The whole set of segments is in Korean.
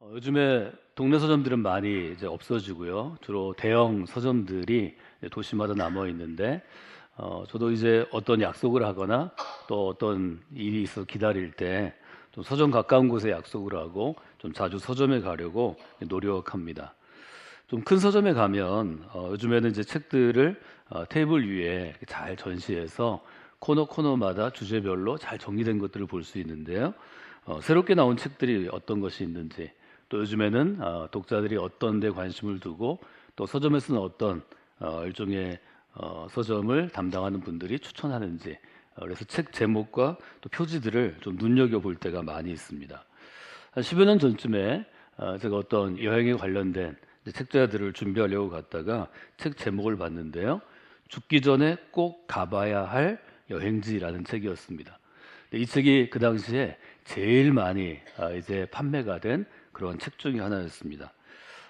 어, 요즘에 동네 서점들은 많이 이제 없어지고요. 주로 대형 서점들이 도시마다 남아 있는데, 어, 저도 이제 어떤 약속을 하거나 또 어떤 일이 있어 기다릴 때 좀 서점 가까운 곳에 약속을 하고 좀 자주 서점에 가려고 노력합니다. 좀 큰 서점에 가면 어, 요즘에는 이제 책들을 어, 테이블 위에 잘 전시해서 코너 코너마다 주제별로 잘 정리된 것들을 볼 수 있는데요. 어, 새롭게 나온 책들이 어떤 것이 있는지 또 요즘에는 어, 독자들이 어떤 데 관심을 두고 또 서점에서는 어떤 어, 일종의 어, 서점을 담당하는 분들이 추천하는지 어, 그래서 책 제목과 또 표지들을 좀 눈여겨볼 때가 많이 있습니다. 한 10여 년 전쯤에 어, 제가 어떤 여행에 관련된 책자들을 준비하려고 갔다가 책 제목을 봤는데요. 죽기 전에 꼭 가봐야 할 여행지라는 책이었습니다. 이 책이 그 당시에 제일 많이 아, 이제 판매가 된 그런 책 중에 하나였습니다.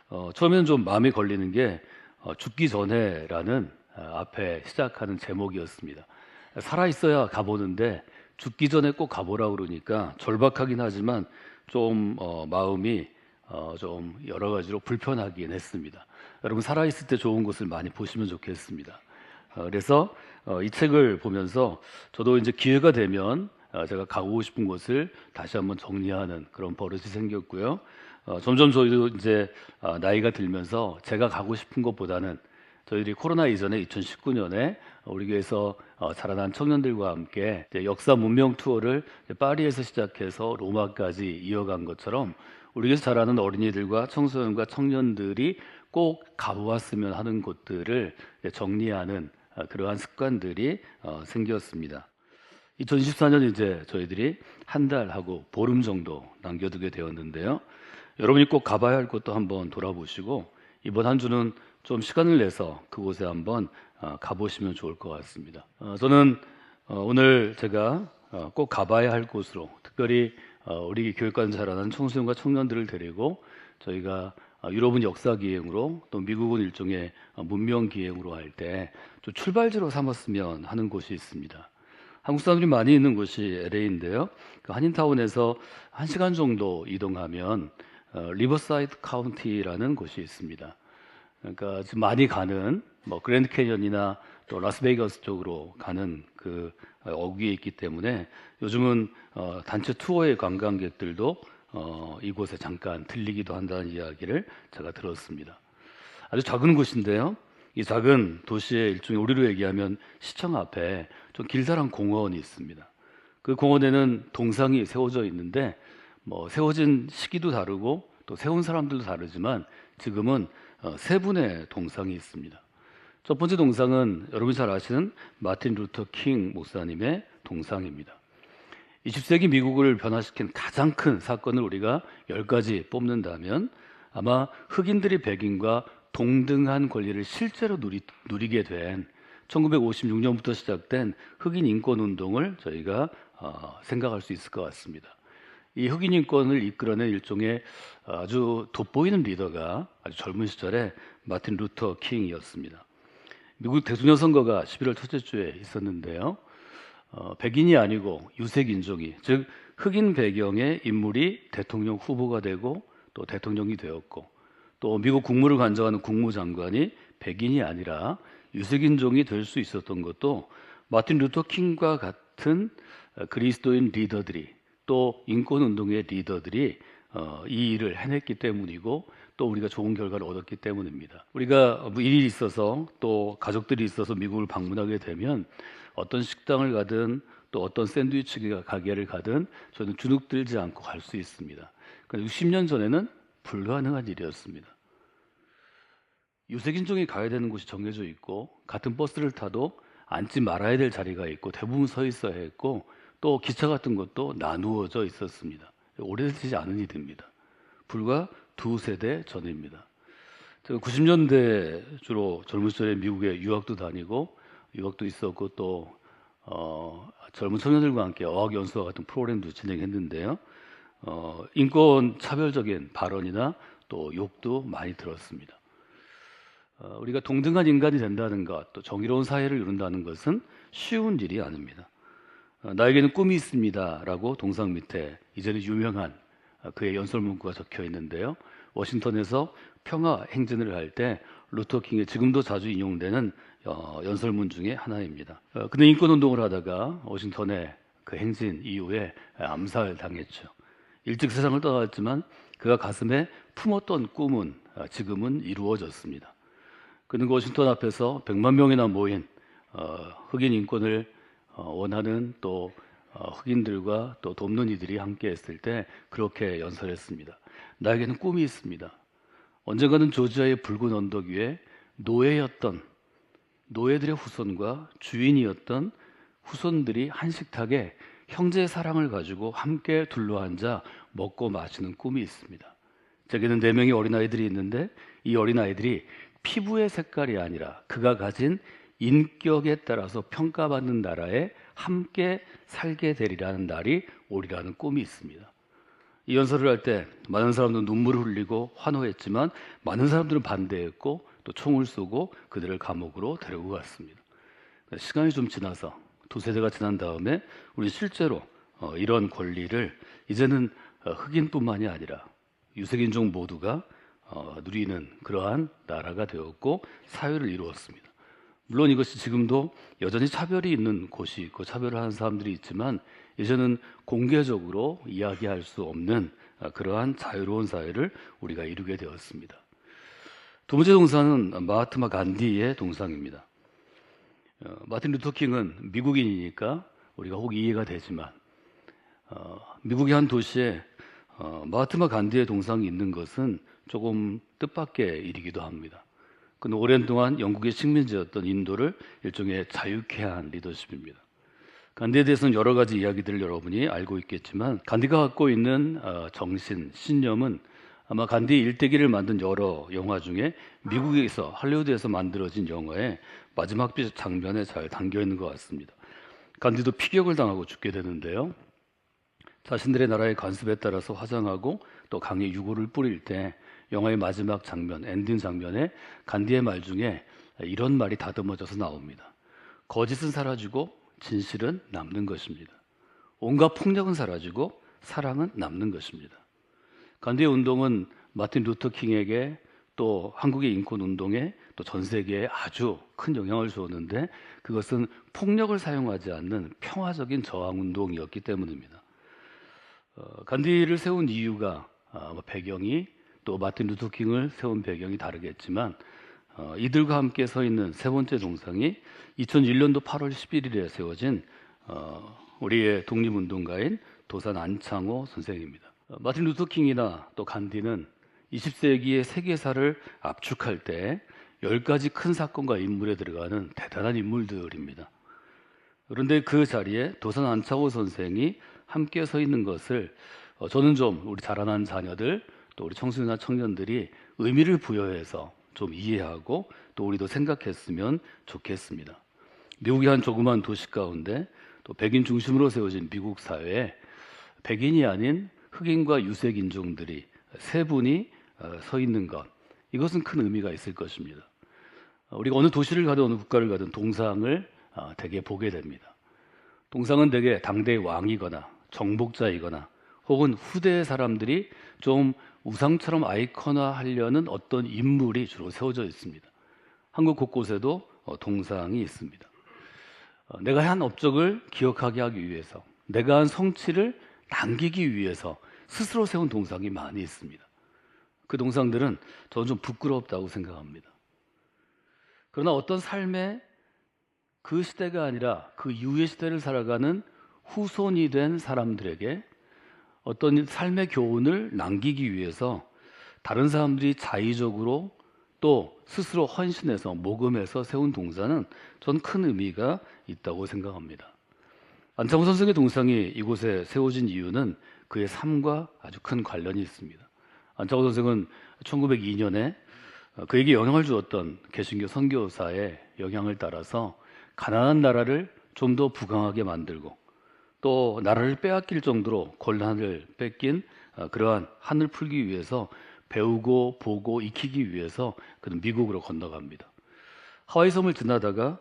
어, 처음에는 좀 마음에 걸리는 게 어, 죽기 전에라는 아, 앞에 시작하는 제목이었습니다. 살아 있어야 가보는데 죽기 전에 꼭 가보라 그러니까 절박하긴 하지만 좀 어, 마음이 어, 좀 여러 가지로 불편하긴 했습니다. 여러분 살아 있을 때 좋은 곳을 많이 보시면 좋겠습니다. 어, 그래서 어, 이 책을 보면서 저도 이제 기회가 되면 어, 제가 가고 싶은 곳을 다시 한번 정리하는 그런 버릇이 생겼고요. 어, 점점 저희도 이제 어, 나이가 들면서 제가 가고 싶은 곳보다는 저희들이 코로나 이전에 2019년에 우리 교회에서 어, 자라난 청년들과 함께 역사 문명 투어를 파리에서 시작해서 로마까지 이어간 것처럼 우리 교회에서 자라는 어린이들과 청소년과 청년들이 꼭 가보았으면 하는 곳들을 정리하는 어, 그러한 습관들이 어, 생겼습니다. 2014년 이제 저희들이 한 달하고 보름 정도 남겨두게 되었는데요. 여러분이 꼭 가봐야 할 곳도 한번 돌아보시고 이번 한 주는 좀 시간을 내서 그곳에 한번 어, 가보시면 좋을 것 같습니다. 어, 저는 어, 오늘 제가 어, 꼭 가봐야 할 곳으로 특별히 어, 우리 교육관 자라는 청소년과 청년들을 데리고 저희가 어, 유럽은 역사 기행으로 또 미국은 일종의 어, 문명 기행으로 할때좀 출발지로 삼았으면 하는 곳이 있습니다. 한국 사람들이 많이 있는 곳이 LA인데요. 그 한인타운에서 한 시간 정도 이동하면 어, 리버사이드 카운티라는 곳이 있습니다. 그러니까 지금 많이 가는 뭐 그랜드 캐년이나 또 라스베이거스 쪽으로 가는 그 어귀에 있기 때문에 요즘은 어, 단체 투어의 관광객들도 어, 이곳에 잠깐 들리기도 한다는 이야기를 제가 들었습니다. 아주 작은 곳인데요. 이 작은 도시의 일종의 우리로 얘기하면 시청 앞에 좀 길다란 공원이 있습니다. 그 공원에는 동상이 세워져 있는데 뭐 세워진 시기도 다르고 또 세운 사람들도 다르지만 지금은 어, 세 분의 동상이 있습니다. 첫 번째 동상은 여러분이 잘 아시는 마틴 루터 킹 목사님의 동상입니다. 20세기 미국을 변화시킨 가장 큰 사건을 우리가 10가지 뽑는다면 아마 흑인들이 백인과 동등한 권리를 실제로 누리, 누리게 된 1956년부터 시작된 흑인 인권 운동을 저희가 어, 생각할 수 있을 것 같습니다. 이 흑인 인권을 이끌어낸 일종의 아주 돋보이는 리더가 아주 젊은 시절에 마틴 루터 킹이었습니다. 미국 대통령 선거가 11월 첫째 주에 있었는데요. 어, 백인이 아니고 유색 인종이 즉 흑인 배경의 인물이 대통령 후보가 되고 또 대통령이 되었고 또 미국 국무를 관장하는 국무장관이 백인이 아니라 유색인종이 될 수 있었던 것도 마틴 루터 킹과 같은 그리스도인 리더들이 또 인권운동의 리더들이 어, 이 일을 해냈기 때문이고 또 우리가 좋은 결과를 얻었기 때문입니다. 우리가 뭐 일이 있어서 또 가족들이 있어서 미국을 방문하게 되면 어떤 식당을 가든 또 어떤 샌드위치 가게를 가든 저는 주눅 들지 않고 갈 수 있습니다. 그러니까 60년 전에는 불가능한 일이었습니다. 유색인종이 가야 되는 곳이 정해져 있고 같은 버스를 타도 앉지 말아야 될 자리가 있고 대부분 서 있어야 했고 또 기차 같은 것도 나누어져 있었습니다. 오래되지 않은 일입니다. 불과 두 세대 전입니다. 제가 90년대 주로 젊은 시절에 미국에 유학도 다니고 유학도 있었고 또 어, 젊은 청년들과 함께 어학 연수와 같은 프로그램도 진행했는데요. 어, 인권 차별적인 발언이나 또 욕도 많이 들었습니다. 어, 우리가 동등한 인간이 된다는 것, 또 정의로운 사회를 이룬다는 것은 쉬운 일이 아닙니다. 어, 나에게는 꿈이 있습니다 라고 동상 밑에 이전에 유명한 어, 그의 연설 문구가 적혀 있는데요. 워싱턴에서 평화 행진을 할 때 루터 킹의 지금도 자주 인용되는 어, 연설문 중에 하나입니다. 어, 근데 인권 운동을 하다가 워싱턴의 그 행진 이후에 암살 당했죠. 일찍 세상을 떠났지만 그가 가슴에 품었던 꿈은 어, 지금은 이루어졌습니다. 그는 그 워싱턴 앞에서 100만 명이나 모인 어, 흑인 인권을 어, 원하는 또 어, 흑인들과 또 돕는 이들이 함께 했을 때 그렇게 연설했습니다. 나에게는 꿈이 있습니다. 언젠가는 조지아의 붉은 언덕 위에 노예였던 노예들의 후손과 주인이었던 후손들이 한식탁에 형제의 사랑을 가지고 함께 둘러앉아 먹고 마시는 꿈이 있습니다. 제게는 네 명의 어린아이들이 있는데 이 어린아이들이 피부의 색깔이 아니라 그가 가진 인격에 따라서 평가받는 나라에 함께 살게 되리라는 날이 오리라는 꿈이 있습니다. 이 연설을 할 때 많은 사람들은 눈물을 흘리고 환호했지만 많은 사람들은 반대했고 또 총을 쏘고 그들을 감옥으로 데리고 갔습니다. 시간이 좀 지나서 두 세 대가 지난 다음에 우리 실제로 어, 이런 권리를 이제는 어, 흑인뿐만이 아니라 유색인종 모두가 어, 누리는 그러한 나라가 되었고 사회를 이루었습니다. 물론 이것이 지금도 여전히 차별이 있는 곳이 있고 차별을 하는 사람들이 있지만 이제는 공개적으로 이야기할 수 없는 어, 그러한 자유로운 사회를 우리가 이루게 되었습니다. 두 번째 동상은 마하트마 간디의 동상입니다. 어, 마틴 루터 킹은 미국인이니까 우리가 혹 이해가 되지만 어, 미국의 한 도시에 어, 마하트마 간디의 동상이 있는 것은 조금 뜻밖의 일이기도 합니다. 그는 오랜 동안 영국의 식민지였던 인도를 일종의 자유케 한 리더십입니다. 간디에 대해서는 여러 가지 이야기들을 여러분이 알고 있겠지만 간디가 갖고 있는 어, 정신, 신념은 아마 간디 일대기를 만든 여러 영화 중에 미국에서 할리우드에서 만들어진 영화의 마지막 장면에 잘 담겨 있는 것 같습니다. 간디도 피격을 당하고 죽게 되는데요. 자신들의 나라의 관습에 따라서 화장하고 또 강에 유골을 뿌릴 때 영화의 마지막 장면, 엔딩 장면에 간디의 말 중에 이런 말이 다듬어져서 나옵니다. 거짓은 사라지고 진실은 남는 것입니다. 온갖 폭력은 사라지고 사랑은 남는 것입니다. 간디의 운동은 마틴 루터 킹에게 또 한국의 인권 운동에 또 전 세계에 아주 큰 영향을 주었는데 그것은 폭력을 사용하지 않는 평화적인 저항 운동이었기 때문입니다. 어, 간디를 세운 이유가 어, 배경이 또 마틴 루터 킹을 세운 배경이 다르겠지만 어, 이들과 함께 서 있는 세 번째 동상이 2001년도 8월 11일에 세워진 어, 우리의 독립운동가인 도산 안창호 선생입니다. 어, 마틴 루터 킹이나 또 간디는 20세기의 세계사를 압축할 때 10가지 큰 사건과 인물에 들어가는 대단한 인물들입니다. 그런데 그 자리에 도산 안창호 선생이 함께 서 있는 것을 어, 저는 좀 우리 자라난 자녀들 또 우리 청소년이나 청년들이 의미를 부여해서 좀 이해하고 또 우리도 생각했으면 좋겠습니다. 미국의 한 조그만 도시 가운데 또 백인 중심으로 세워진 미국 사회에 백인이 아닌 흑인과 유색 인종들이 세 분이 어, 서 있는 것 이것은 큰 의미가 있을 것입니다. 어, 우리가 어느 도시를 가든 어느 국가를 가든 동상을 어, 대개 보게 됩니다. 동상은 대개 당대의 왕이거나 정복자이거나 혹은 후대의 사람들이 좀 우상처럼 아이콘화하려는 어떤 인물이 주로 세워져 있습니다. 한국 곳곳에도 어, 동상이 있습니다. 어, 내가 한 업적을 기억하게 하기 위해서, 내가 한 성취를 남기기 위해서 스스로 세운 동상이 많이 있습니다. 그 동상들은 저는 좀 부끄럽다고 생각합니다. 그러나 어떤 삶에 그 시대가 아니라 그 이후의 시대를 살아가는 후손이 된 사람들에게 어떤 삶의 교훈을 남기기 위해서 다른 사람들이 자의적으로 또 스스로 헌신해서 모금해서 세운 동산은 전 큰 의미가 있다고 생각합니다. 안창호 선생의 동상이 이곳에 세워진 이유는 그의 삶과 아주 큰 관련이 있습니다. 안창호 선생은 1902년에 그에게 영향을 주었던 개신교 선교사의 영향을 따라서 가난한 나라를 좀 더 부강하게 만들고 또 나라를 빼앗길 정도로 권한을 뺏긴 어, 그러한 한을 풀기 위해서 배우고 보고 익히기 위해서 그는 미국으로 건너갑니다. 하와이 섬을 지나다가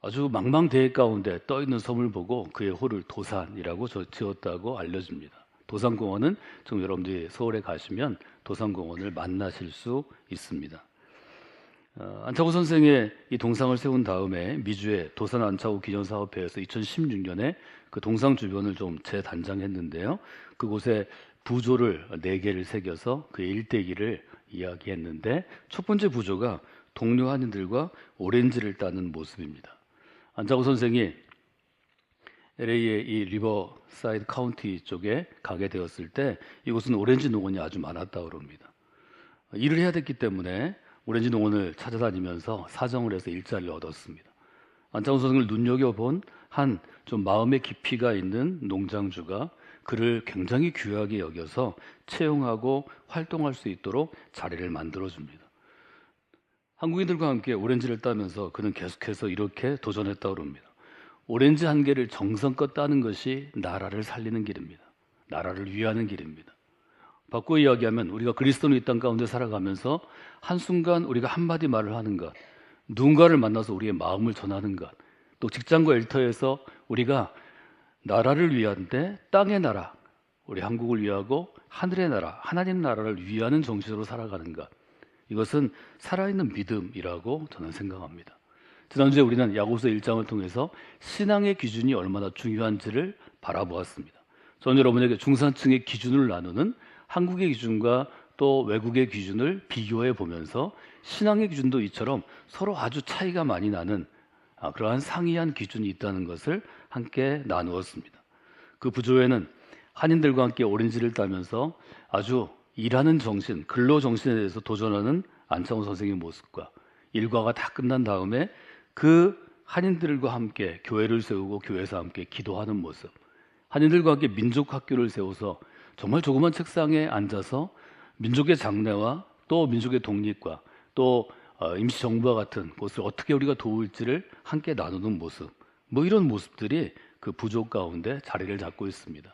아주 망망대해 가운데 떠 있는 섬을 보고 그의 호를 도산이라고 지었다고 알려집니다. 도산공원은 지금 여러분들이 서울에 가시면 도산공원을 만나실 수 있습니다. 어, 안차고 선생의 이 동상을 세운 다음에 미주의 도산 안차고 기념사업회에서 2016년에 그 동상 주변을 좀 재단장했는데요. 그곳에 부조를 네 개를 새겨서 그 일대기를 이야기했는데 첫 번째 부조가 동료 한인들과 오렌지를 따는 모습입니다. 안차고 선생이 LA의 이 리버사이드 카운티 쪽에 가게 되었을 때 이곳은 오렌지 농원이 아주 많았다고 합니다. 일을 해야 됐기 때문에 오렌지 농원을 찾아다니면서 사정을 해서 일자리를 얻었습니다. 안창호 선생을 눈여겨본 한 좀 마음의 깊이가 있는 농장주가 그를 굉장히 귀하게 여겨서 채용하고 활동할 수 있도록 자리를 만들어줍니다. 한국인들과 함께 오렌지를 따면서 그는 계속해서 이렇게 도전했다고 합니다. 오렌지 한 개를 정성껏 따는 것이 나라를 살리는 길입니다. 나라를 위하는 길입니다. 바꿔 이야기하면 우리가 그리스도의 땅 가운데 살아가면서 한순간 우리가 한마디 말을 하는 것, 누군가를 만나서 우리의 마음을 전하는 것, 또 직장과 일터에서 우리가 나라를 위한데 땅의 나라, 우리 한국을 위하고 하늘의 나라, 하나님 나라를 위하는 정신으로 살아가는 것. 이것은 살아있는 믿음이라고 저는 생각합니다. 지난주에 우리는 야고보서 1장을 통해서 신앙의 기준이 얼마나 중요한지를 바라보았습니다. 저는 여러분에게 중산층의 기준을 나누는 한국의 기준과 또 외국의 기준을 비교해 보면서 신앙의 기준도 이처럼 서로 아주 차이가 많이 나는 아, 그러한 상이한 기준이 있다는 것을 함께 나누었습니다. 그 부조에는 한인들과 함께 오렌지를 따면서 아주 일하는 정신, 근로 정신에 대해서 도전하는 안창호 선생의 모습과 일과가 다 끝난 다음에 그 한인들과 함께 교회를 세우고 교회에서 함께 기도하는 모습, 한인들과 함께 민족 학교를 세워서 정말 조그만 책상에 앉아서 민족의 장래와 또 민족의 독립과 또 어, 임시정부와 같은 것을 어떻게 우리가 도울지를 함께 나누는 모습, 뭐 이런 모습들이 그 부족 가운데 자리를 잡고 있습니다.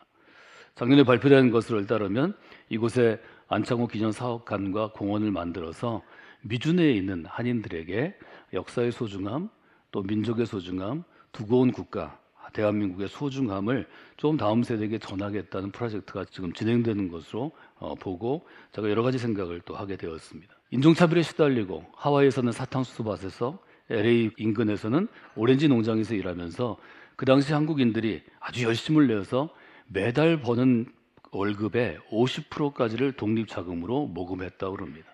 작년에 발표된 것을 따르면 이곳에 안창호 기념 사업관과 공원을 만들어서 미주내에 있는 한인들에게 역사의 소중함, 또 민족의 소중함, 두고 온 국가, 대한민국의 소중함을 좀 다음 세대에게 전하겠다는 프로젝트가 지금 진행되는 것으로 어, 보고 제가 여러 가지 생각을 또 하게 되었습니다. 인종차별에 시달리고 하와이에서는 사탕수수밭에서 LA 인근에서는 오렌지 농장에서 일하면서 그 당시 한국인들이 아주 열심을 내어서 매달 버는 월급의 50%까지를 독립자금으로 모금했다고 합니다.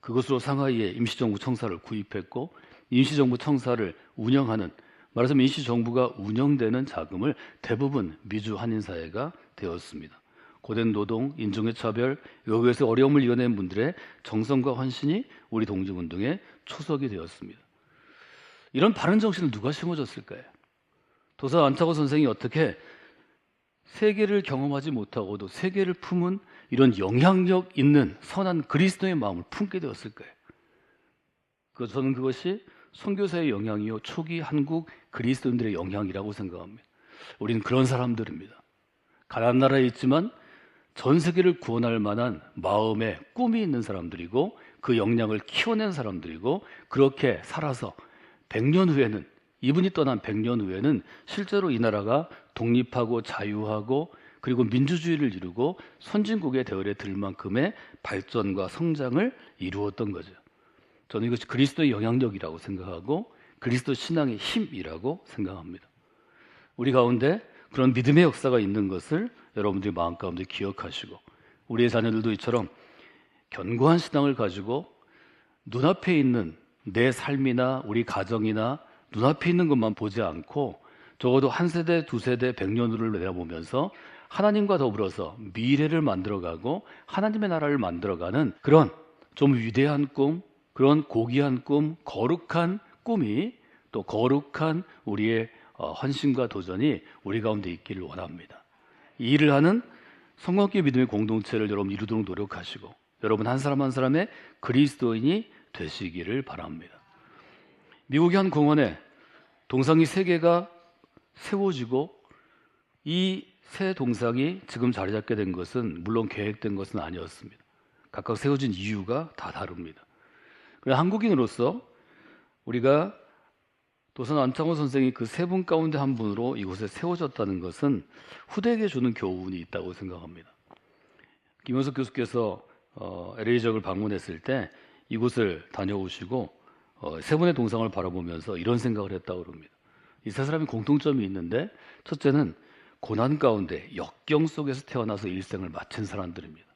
그것으로 상하이에 임시정부 청사를 구입했고 임시정부 청사를 운영하는 말하자면 임시정부가 운영되는 자금을 대부분 미주 한인사회가 되었습니다. 고된 노동, 인종의 차별, 여기에서 어려움을 이겨낸 분들의 정성과 헌신이 우리 독립운동의 초석이 되었습니다. 이런 바른 정신을 누가 심어줬을까요? 도사 안차고 선생이 어떻게 세계를 경험하지 못하고도 세계를 품은 이런 영향력 있는 선한 그리스도의 마음을 품게 되었을까요? 그 저는 그것이 선교사의 영향이요 초기 한국 그리스도인들의 영향이라고 생각합니다. 우리는 그런 사람들입니다. 가난 나라에 있지만 전 세계를 구원할 만한 마음에 꿈이 있는 사람들이고 그 역량을 키워낸 사람들이고 그렇게 살아서 100년 후에는 이분이 떠난 100년 후에는 실제로 이 나라가 독립하고 자유하고 그리고 민주주의를 이루고 선진국의 대열에 들 만큼의 발전과 성장을 이루었던 거죠. 저는 이것이 그리스도의 영향력이라고 생각하고 그리스도 신앙의 힘이라고 생각합니다. 우리 가운데 그런 믿음의 역사가 있는 것을 여러분들이 마음 가운데 기억하시고 우리의 자녀들도 이처럼 견고한 신앙을 가지고 눈앞에 있는 내 삶이나 우리 가정이나 눈앞에 있는 것만 보지 않고 적어도 한 세대, 두 세대, 백 년 후를 내다보면서 하나님과 더불어서 미래를 만들어가고 하나님의 나라를 만들어가는 그런 좀 위대한 꿈, 그런 고귀한 꿈, 거룩한 꿈이 또 거룩한 우리의 어, 헌신과 도전이 우리 가운데 있기를 원합니다. 이 일을 하는 성광교 믿음의 공동체를 여러분 이루도록 노력하시고 여러분 한 사람 한 사람의 그리스도인이 되시기를 바랍니다. 미국의 한 공원에 동상이 세 개가 세워지고 이 세 동상이 지금 자리 잡게 된 것은 물론 계획된 것은 아니었습니다. 각각 세워진 이유가 다 다릅니다. 그래 한국인으로서 우리가 도선 안창호 선생이 그 세 분 가운데 한 분으로 이곳에 세워졌다는 것은 후대에게 주는 교훈이 있다고 생각합니다. 김현석 교수께서 어, LA 지역을 방문했을 때 이곳을 다녀오시고 어, 세 분의 동상을 바라보면서 이런 생각을 했다고 합니다. 이 세 사람이 공통점이 있는데 첫째는 고난 가운데 역경 속에서 태어나서 일생을 마친 사람들입니다.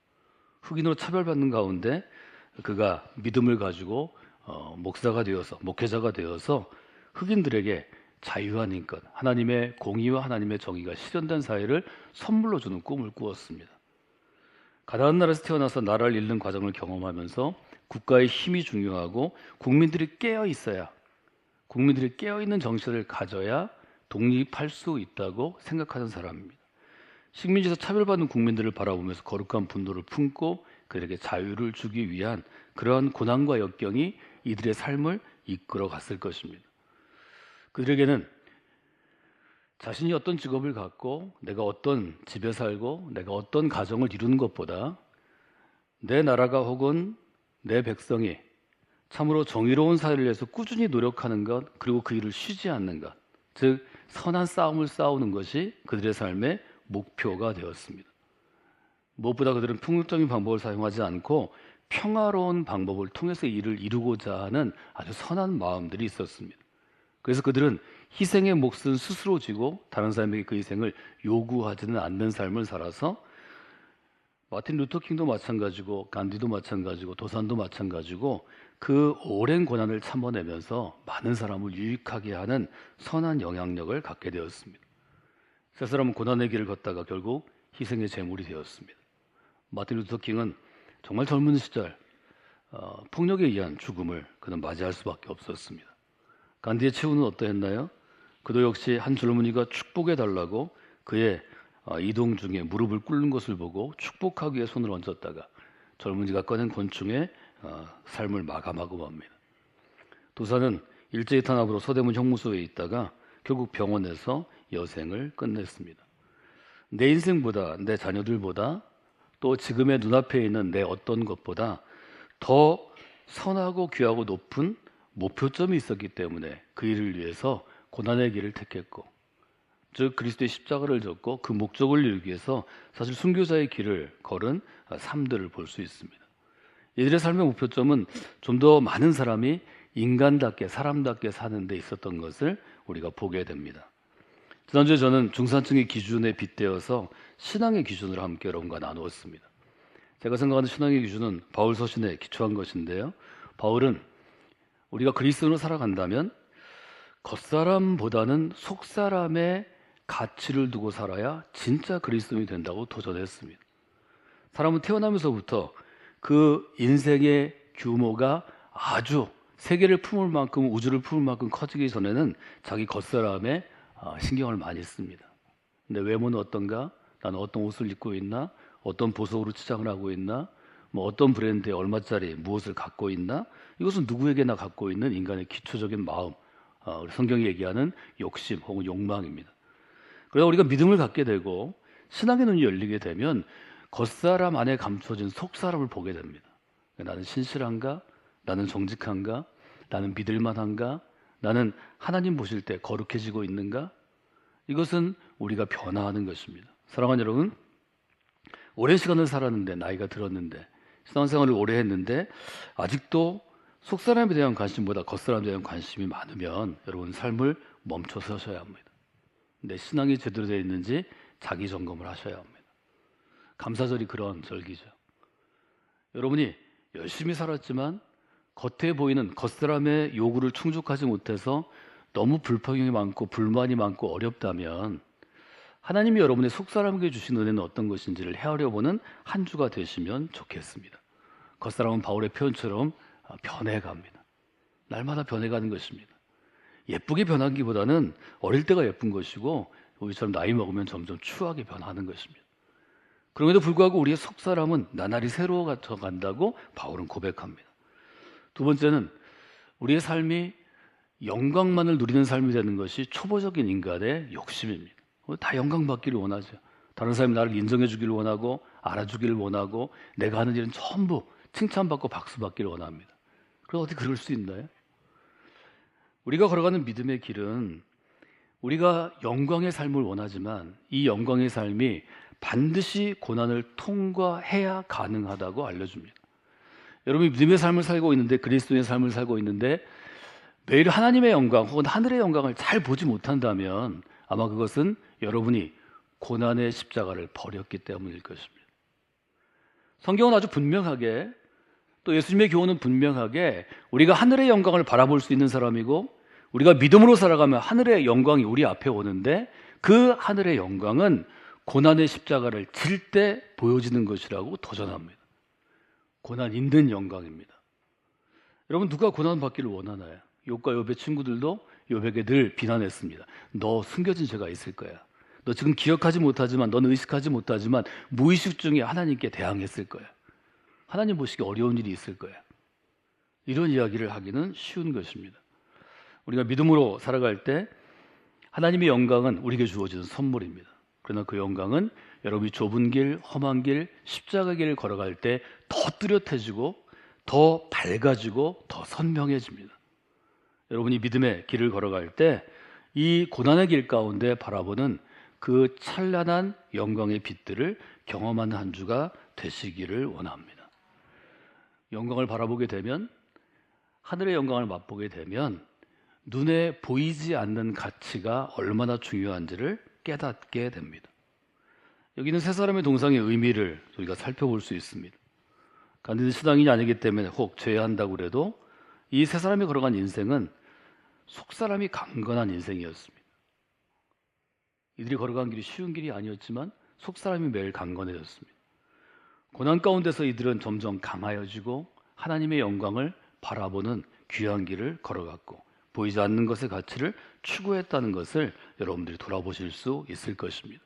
흑인으로 차별받는 가운데 그가 믿음을 가지고 어, 목사가 되어서 목회자가 되어서 흑인들에게 자유한 인권, 하나님의 공의와 하나님의 정의가 실현된 사회를 선물로 주는 꿈을 꾸었습니다. 가난한 나라에서 태어나서 나라를 잃는 과정을 경험하면서 국가의 힘이 중요하고 국민들이 깨어 있어야 국민들이 깨어 있는 정신을 가져야 독립할 수 있다고 생각하는 사람입니다. 식민지에서 차별받는 국민들을 바라보면서 거룩한 분노를 품고 그들에게 자유를 주기 위한 그러한 고난과 역경이 이들의 삶을 이끌어 갔을 것입니다. 그들에게는 자신이 어떤 직업을 갖고 내가 어떤 집에 살고 내가 어떤 가정을 이루는 것보다 내 나라가 혹은 내 백성이 참으로 정의로운 사회를 위해서 꾸준히 노력하는 것 그리고 그 일을 쉬지 않는 것, 즉 선한 싸움을 싸우는 것이 그들의 삶의 목표가 되었습니다. 무엇보다 그들은 폭력적인 방법을 사용하지 않고 평화로운 방법을 통해서 일을 이루고자 하는 아주 선한 마음들이 있었습니다. 그래서 그들은 희생의 몫은 스스로 지고 다른 사람에게 그 희생을 요구하지는 않는 삶을 살아서 마틴 루터킹도 마찬가지고 간디도 마찬가지고 도산도 마찬가지고 그 오랜 고난을 참아내면서 많은 사람을 유익하게 하는 선한 영향력을 갖게 되었습니다. 세 사람은 고난의 길을 걷다가 결국 희생의 제물이 되었습니다. 마틴 루터 킹은 정말 젊은 시절 어, 폭력에 의한 죽음을 그는 맞이할 수밖에 없었습니다. 간디의 최후는 어떠했나요? 그도 역시 한 젊은이가 축복해 달라고 그의 어, 이동 중에 무릎을 꿇는 것을 보고 축복하기 위해 손을 얹었다가 젊은이가 꺼낸 권총에 어, 삶을 마감하고 맙니다. 도사는 일제히 탄압으로 서대문 형무소에 있다가 결국 병원에서 여생을 끝냈습니다. 내 인생보다 내 자녀들보다 또 지금의 눈앞에 있는 내 어떤 것보다 더 선하고 귀하고 높은 목표점이 있었기 때문에 그 일을 위해서 고난의 길을 택했고 즉 그리스도의 십자가를 졌고 그 목적을 이루기 위해서 사실 순교자의 길을 걸은 삶들을 볼 수 있습니다. 이들의 삶의 목표점은 좀 더 많은 사람이 인간답게 사람답게 사는 데 있었던 것을 우리가 보게 됩니다. 지난주에 저는 중산층의 기준에 빗대어서 신앙의 기준을 함께 여러분과 나누었습니다. 제가 생각하는 신앙의 기준은 바울 서신에 기초한 것인데요. 바울은 우리가 그리스도로 살아간다면 겉사람보다는 속사람의 가치를 두고 살아야 진짜 그리스도인이 된다고 도전했습니다. 사람은 태어나면서부터 그 인생의 규모가 아주 세계를 품을 만큼 우주를 품을 만큼 커지기 전에는 자기 겉사람에 아, 신경을 많이 씁니다. 근데 외모는 어떤가? 나는 어떤 옷을 입고 있나? 어떤 보석으로 치장을 하고 있나? 뭐 어떤 브랜드에 얼마짜리 무엇을 갖고 있나? 이것은 누구에게나 갖고 있는 인간의 기초적인 마음, 어, 성경이 얘기하는 욕심 혹은 욕망입니다. 그래서 우리가 믿음을 갖게 되고 신앙의 눈이 열리게 되면 겉사람 안에 감춰진 속사람을 보게 됩니다. 나는 신실한가? 나는 정직한가? 나는 믿을만한가? 나는 하나님 보실 때 거룩해지고 있는가? 이것은 우리가 변화하는 것입니다. 사랑하는 여러분, 오랜 시간을 살았는데 나이가 들었는데 신앙생활을 오래 했는데 아직도 속사람에 대한 관심보다 겉사람에 대한 관심이 많으면 여러분 삶을 멈춰 서셔야 합니다. 내 신앙이 제대로 되어 있는지 자기 점검을 하셔야 합니다. 감사절이 그런 절기죠. 여러분이 열심히 살았지만 겉에 보이는 겉사람의 요구를 충족하지 못해서 너무 불평이 많고 불만이 많고 어렵다면 하나님이 여러분의 속사람에게 주신 은혜는 어떤 것인지를 헤아려 보는 한 주가 되시면 좋겠습니다. 겉사람은 바울의 표현처럼 변해갑니다. 날마다 변해가는 것입니다. 예쁘게 변하기보다는 어릴 때가 예쁜 것이고 우리처럼 나이 먹으면 점점 추하게 변하는 것입니다. 그럼에도 불구하고 우리의 속사람은 나날이 새로워져 간다고 바울은 고백합니다. 두 번째는 우리의 삶이 영광만을 누리는 삶이 되는 것이 초보적인 인간의 욕심입니다. 다 영광 받기를 원하죠. 다른 사람이 나를 인정해 주기를 원하고 알아주기를 원하고 내가 하는 일은 전부 칭찬받고 박수 받기를 원합니다. 그럼 어떻게 그럴 수 있나요? 우리가 걸어가는 믿음의 길은 우리가 영광의 삶을 원하지만 이 영광의 삶이 반드시 고난을 통과해야 가능하다고 알려줍니다. 여러분이 믿음의 삶을 살고 있는데 그리스도의 삶을 살고 있는데 매일 하나님의 영광 혹은 하늘의 영광을 잘 보지 못한다면 아마 그것은 여러분이 고난의 십자가를 버렸기 때문일 것입니다. 성경은 아주 분명하게 또 예수님의 교훈은 분명하게 우리가 하늘의 영광을 바라볼 수 있는 사람이고 우리가 믿음으로 살아가면 하늘의 영광이 우리 앞에 오는데 그 하늘의 영광은 고난의 십자가를 질 때 보여지는 것이라고 도전합니다. 고난 있는 영광입니다. 여러분 누가 고난 받기를 원하나요? 욥과 욥의 친구들도 욥에게 늘 비난했습니다. 너 숨겨진 죄가 있을 거야. 너 지금 기억하지 못하지만 넌 의식하지 못하지만 무의식 중에 하나님께 대항했을 거야. 하나님 보시기 어려운 일이 있을 거야. 이런 이야기를 하기는 쉬운 것입니다. 우리가 믿음으로 살아갈 때 하나님의 영광은 우리에게 주어지는 선물입니다. 그러나 그 영광은 여러분이 좁은 길, 험한 길, 십자가 길을 걸어갈 때 더 뚜렷해지고 더 밝아지고 더 선명해집니다. 여러분이 믿음의 길을 걸어갈 때 이 고난의 길 가운데 바라보는 그 찬란한 영광의 빛들을 경험하는 한 주가 되시기를 원합니다. 영광을 바라보게 되면 하늘의 영광을 맛보게 되면 눈에 보이지 않는 가치가 얼마나 중요한지를 깨닫게 됩니다. 여기는 세 사람의 동상의 의미를 우리가 살펴볼 수 있습니다. 간디는 신앙인이 아니기 때문에 혹 죄한다고 그래도 이 세 사람이 걸어간 인생은 속 사람이 강건한 인생이었습니다. 이들이 걸어간 길이 쉬운 길이 아니었지만 속 사람이 매일 강건해졌습니다. 고난 가운데서 이들은 점점 강하여지고 하나님의 영광을 바라보는 귀한 길을 걸어갔고 보이지 않는 것의 가치를 추구했다는 것을 여러분들이 돌아보실 수 있을 것입니다.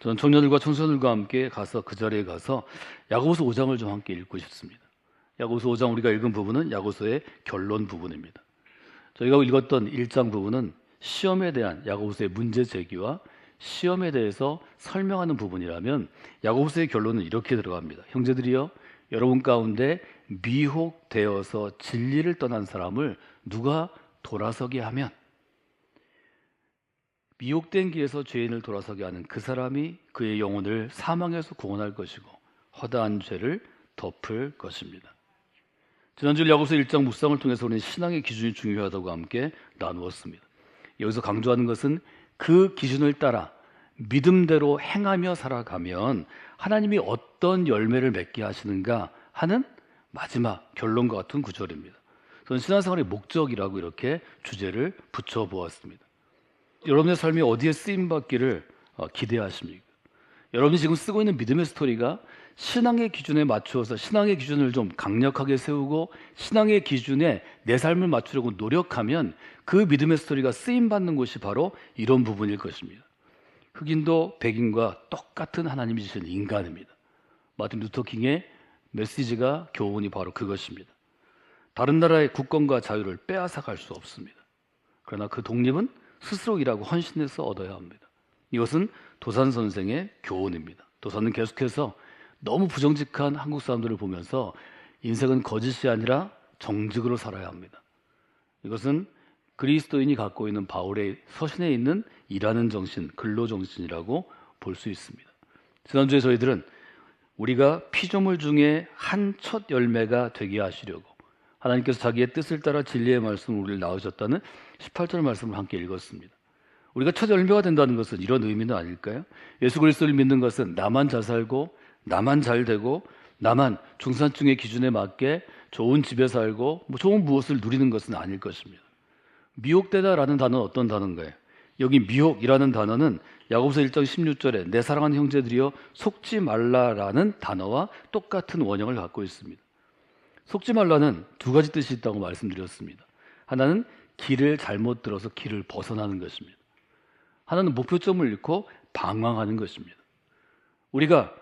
저는 청년들과 청소년들과 함께 가서 그 자리에 가서 야고보서 5장을 좀 함께 읽고 싶습니다. 야고보서 5장 우리가 읽은 부분은 야고보서의 결론 부분입니다. 저희가 읽었던 1장 부분은 시험에 대한 야고보서의 문제 제기와 시험에 대해서 설명하는 부분이라면 야고보서의 결론은 이렇게 들어갑니다. 형제들이여 여러분 가운데 미혹되어서 진리를 떠난 사람을 누가 돌아서게 하면 미혹된 길에서 죄인을 돌아서게 하는 그 사람이 그의 영혼을 사망에서 구원할 것이고 허다한 죄를 덮을 것입니다. 지난주 야고보서 1장 묵상을 통해서 우리는 신앙의 기준이 중요하다고 함께 나누었습니다. 여기서 강조하는 것은 그 기준을 따라 믿음대로 행하며 살아가면 하나님이 어떤 열매를 맺게 하시는가 하는 마지막 결론과 같은 구절입니다. 저는 신앙생활의 목적이라고 이렇게 주제를 붙여보았습니다. 여러분의 삶이 어디에 쓰임 받기를 어, 기대하십니까? 여러분이 지금 쓰고 있는 믿음의 스토리가 신앙의 기준에 맞추어서 신앙의 기준을 좀 강력하게 세우고 신앙의 기준에 내 삶을 맞추려고 노력하면 그 믿음의 스토리가 쓰임 받는 곳이 바로 이런 부분일 것입니다. 흑인도 백인과 똑같은 하나님이 주신 인간입니다. 마틴 루터 킹의 메시지가 교훈이 바로 그것입니다. 다른 나라의 국권과 자유를 빼앗아 갈 수 없습니다. 그러나 그 독립은 스스로 일하고 헌신해서 얻어야 합니다. 이것은 도산 선생의 교훈입니다. 도산은 계속해서 너무 부정직한 한국 사람들을 보면서 인생은 거짓이 아니라 정직으로 살아야 합니다. 이것은 그리스도인이 갖고 있는 바울의 서신에 있는 일하는 정신, 근로 정신이라고 볼 수 있습니다. 지난주에 저희들은 우리가 피조물 중에 한 첫 열매가 되게 하시려고 하나님께서 자기의 뜻을 따라 진리의 말씀을 우리를 낳으셨다는 18절 말씀을 함께 읽었습니다. 우리가 첫 열매가 된다는 것은 이런 의미는 아닐까요? 예수 그리스도를 믿는 것은 나만 잘 살고 나만 잘 되고 나만 중산층의 기준에 맞게 좋은 집에 살고 뭐 좋은 무엇을 누리는 것은 아닐 것입니다. 미혹되다라는 단어는 어떤 단어인가요? 여기 미혹이라는 단어는 야고보서 1장 16절에 내 사랑하는 형제들이여 속지 말라라는 단어와 똑같은 원형을 갖고 있습니다. 속지 말라는 두 가지 뜻이 있다고 말씀드렸습니다. 하나는 길을 잘못 들어서 길을 벗어나는 것입니다. 하나는 목표점을 잃고 방황하는 것입니다. 우리가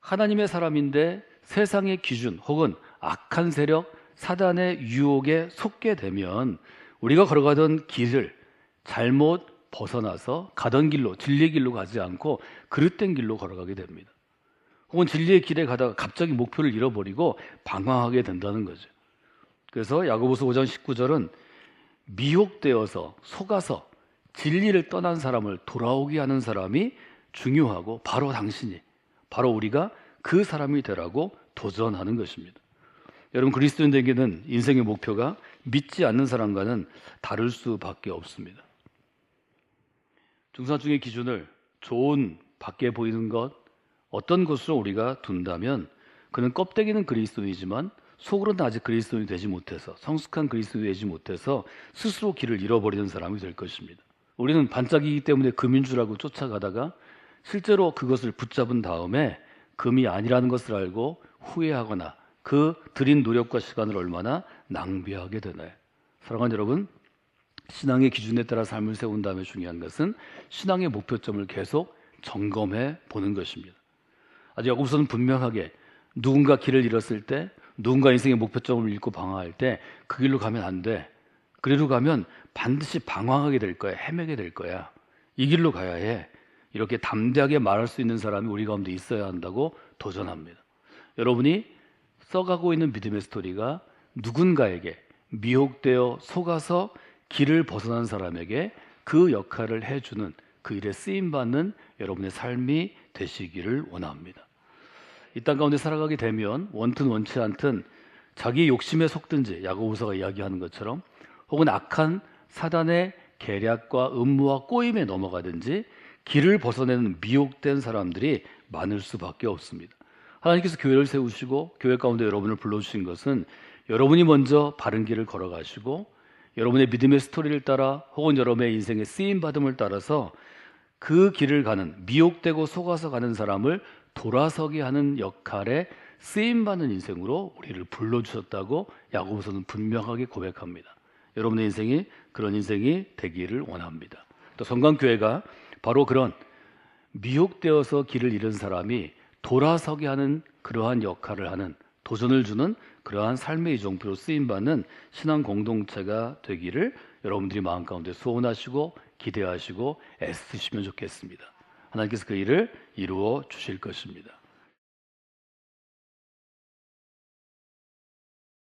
하나님의 사람인데 세상의 기준 혹은 악한 세력, 사단의 유혹에 속게 되면 우리가 걸어가던 길을 잘못 벗어나서 가던 길로 진리의 길로 가지 않고 그릇된 길로 걸어가게 됩니다. 혹은 진리의 길에 가다가 갑자기 목표를 잃어버리고 방황하게 된다는 거죠. 그래서 야고보서 5장 19절은 미혹되어서 속아서 진리를 떠난 사람을 돌아오게 하는 사람이 중요하고 바로 당신이 바로 우리가 그 사람이 되라고 도전하는 것입니다. 여러분 그리스도인에게는 인생의 목표가 믿지 않는 사람과는 다를 수밖에 없습니다. 중산층의 기준을 좋은 밖에 보이는 것 어떤 것으로 우리가 둔다면 그는 껍데기는 그리스도이지만 속으로는 아직 그리스도인이 되지 못해서 성숙한 그리스도인이 되지 못해서 스스로 길을 잃어버리는 사람이 될 것입니다. 우리는 반짝이기 때문에 금인 줄 알고 쫓아가다가 실제로 그것을 붙잡은 다음에 금이 아니라는 것을 알고 후회하거나 그 들인 노력과 시간을 얼마나 낭비하게 되나요? 사랑하는 여러분, 신앙의 기준에 따라 삶을 세운 다음에 중요한 것은 신앙의 목표점을 계속 점검해 보는 것입니다. 아주 야고보서는 분명하게 누군가 길을 잃었을 때 누군가 인생의 목표점을 잃고 방황할 때 그 길로 가면 안 돼. 그리로 가면 반드시 방황하게 될 거야. 헤매게 될 거야. 이 길로 가야 해. 이렇게 담대하게 말할 수 있는 사람이 우리 가운데 있어야 한다고 도전합니다. 여러분이 써가고 있는 믿음의 스토리가 누군가에게 미혹되어 속아서 길을 벗어난 사람에게 그 역할을 해주는 그 일에 쓰임 받는 여러분의 삶이 되시기를 원합니다. 이 땅 가운데 살아가게 되면 원튼 원치 않든 자기 욕심에 속든지 야고보서가 이야기하는 것처럼 혹은 악한 사단의 계략과 음모와 꼬임에 넘어가든지 길을 벗어내는 미혹된 사람들이 많을 수밖에 없습니다. 하나님께서 교회를 세우시고 교회 가운데 여러분을 불러주신 것은 여러분이 먼저 바른 길을 걸어가시고 여러분의 믿음의 스토리를 따라 혹은 여러분의 인생의 쓰임 받음을 따라서 그 길을 가는 미혹되고 속아서 가는 사람을 돌아서게 하는 역할에 쓰임 받는 인생으로 우리를 불러 주셨다고 야고보서는 분명하게 고백합니다. 여러분의 인생이 그런 인생이 되기를 원합니다. 또 성광교회가 바로 그런 미혹되어서 길을 잃은 사람이 돌아서게 하는 그러한 역할을 하는 도전을 주는 그러한 삶의 이종표로 쓰임 받는 신앙 공동체가 되기를 여러분들이 마음 가운데 소원하시고 기대하시고 애쓰시면 좋겠습니다. 하나님께서 그 일을 이루어 주실 것입니다.